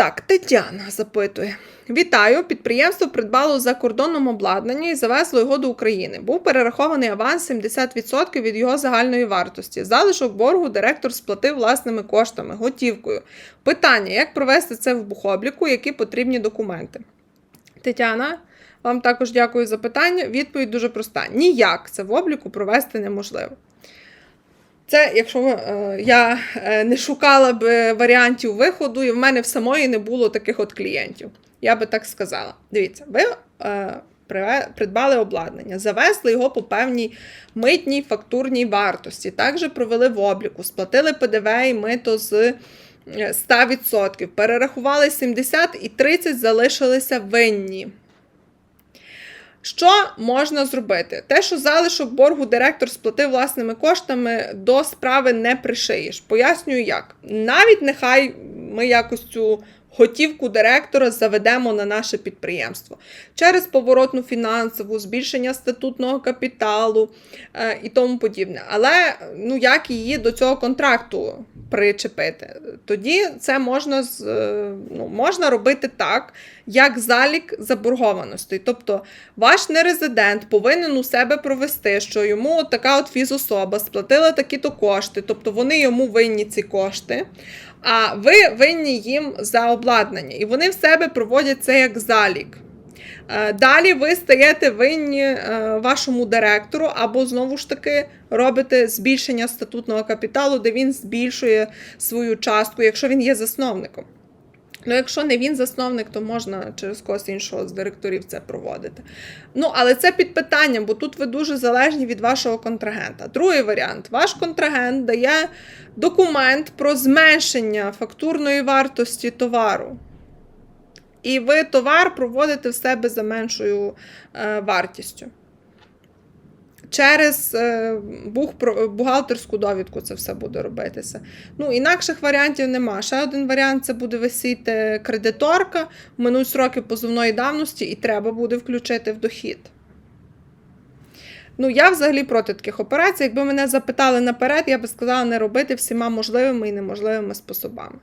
Так, Тетяна запитує. Вітаю! Підприємство придбало за кордоном обладнання і завезло його до України. Був перерахований аванс 70% від його загальної вартості. Залишок боргу директор сплатив власними коштами, готівкою. Питання: як провести це в бухобліку, які потрібні документи? Тетяна, вам також дякую за питання. Відповідь дуже проста: ніяк це в обліку провести неможливо. Це, якщо е, я е, не шукала б варіантів виходу, і в мене в самої не було таких от клієнтів. Я би так сказала. Дивіться, ви е, придбали обладнання, завезли його по певній митній фактурній вартості. Також провели в обліку, сплатили ПДВ і мито з е, 100%, перерахували 70% і 30% залишилися винні. Що можна зробити? Те, що залишок боргу директор сплатив власними коштами, до справи не пришиєш. Пояснюю як. Навіть нехай ми якось цю готівку директора заведемо на наше підприємство через поворотну фінансову, збільшення статутного капіталу е, і тому подібне. Але ну як її до цього контракту причепити? Тоді це можна е, ну, можна робити так, як залік заборгованості. Тобто ваш нерезидент повинен у себе провести, що йому от така от фізособа сплатила такі-то кошти, тобто вони йому винні ці кошти. А ви винні їм за обладнання, і вони в себе проводять це як залік. Е, Далі ви стаєте винні е, вашому директору, або знову ж таки робите збільшення статутного капіталу, де він збільшує свою частку, якщо він є засновником. Ну, якщо не він засновник, то можна через когось іншого з директорів це проводити. Ну, але це під питанням, бо тут ви дуже залежні від вашого контрагента. Другий варіант: ваш контрагент дає документ про зменшення фактурної вартості товару. І ви товар проводите в себе за меншою е, вартістю. Через е, бухгалтерську довідку це все буде робитися. Ну, інакших варіантів нема. Ще один варіант це буде висіти кредиторка, минуть сроки позовної давності, і треба буде включити в дохід. Ну, я взагалі проти таких операцій. Якби мене запитали наперед, я би сказала не робити всіма можливими і неможливими способами.